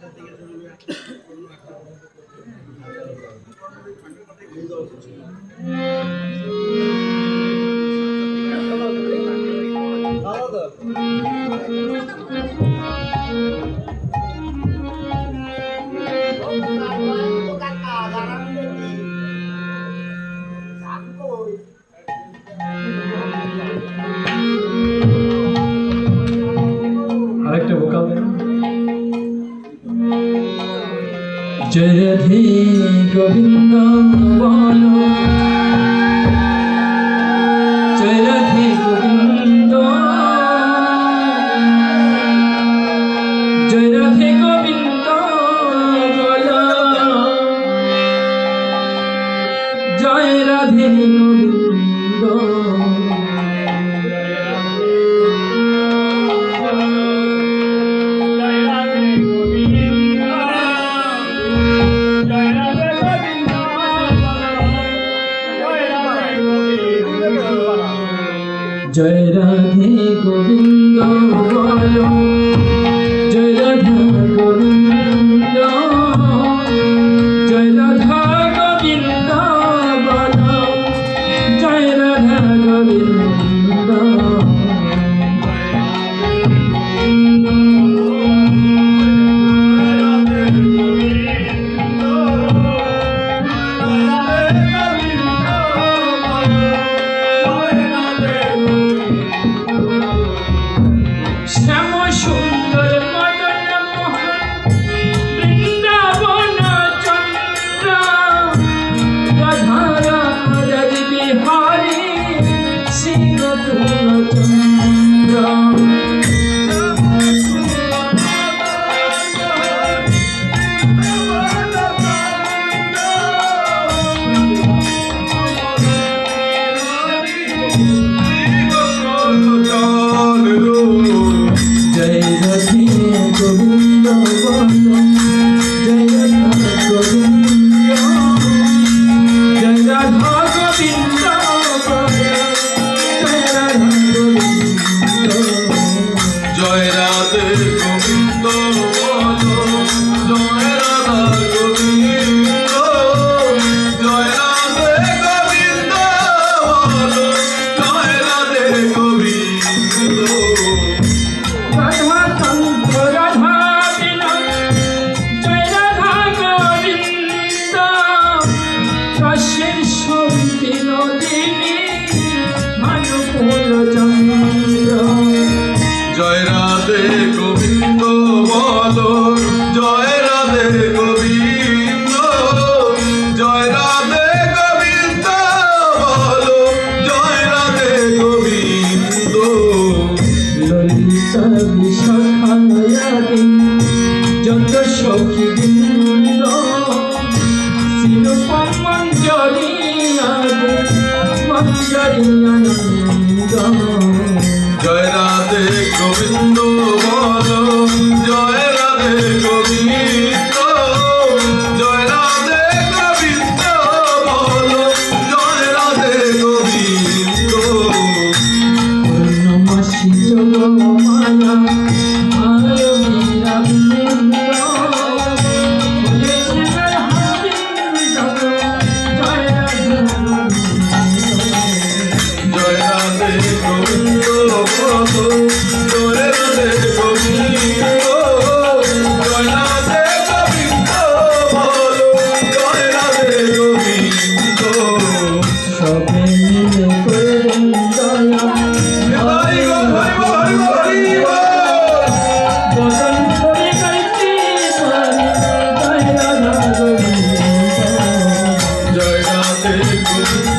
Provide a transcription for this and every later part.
Gracias. জয় Radhe Govinda বল। জয় Radhe Govinda studying sevdim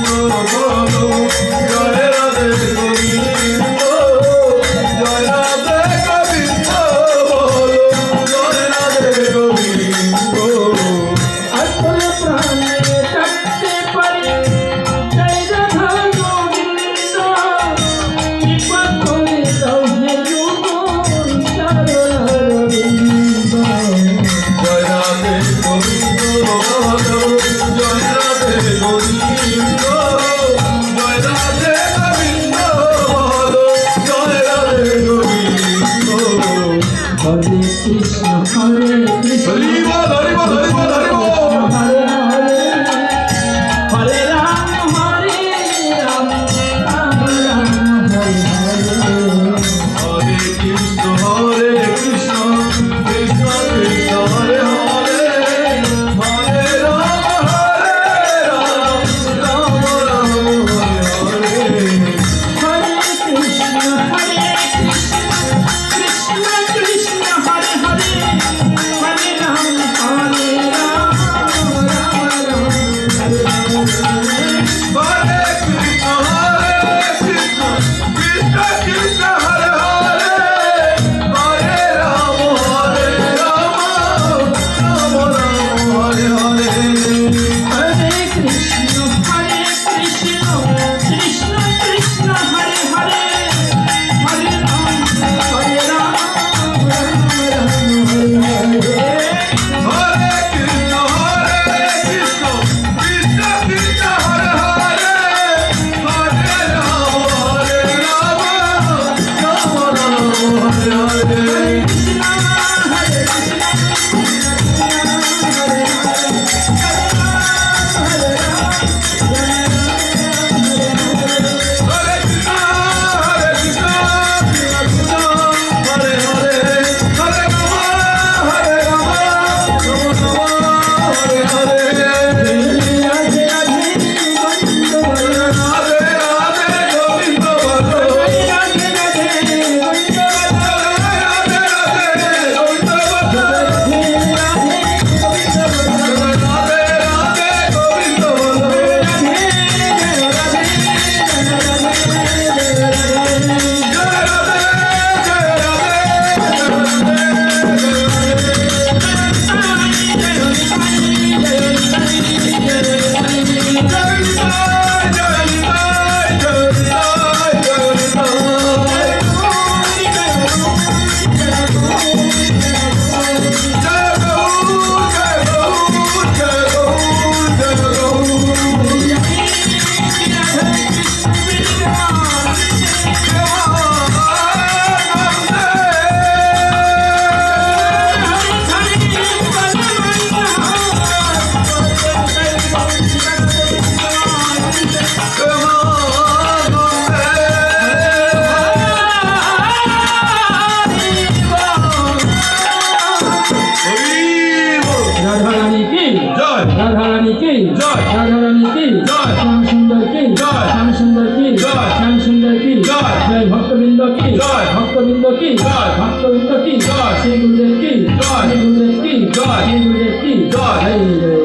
哎。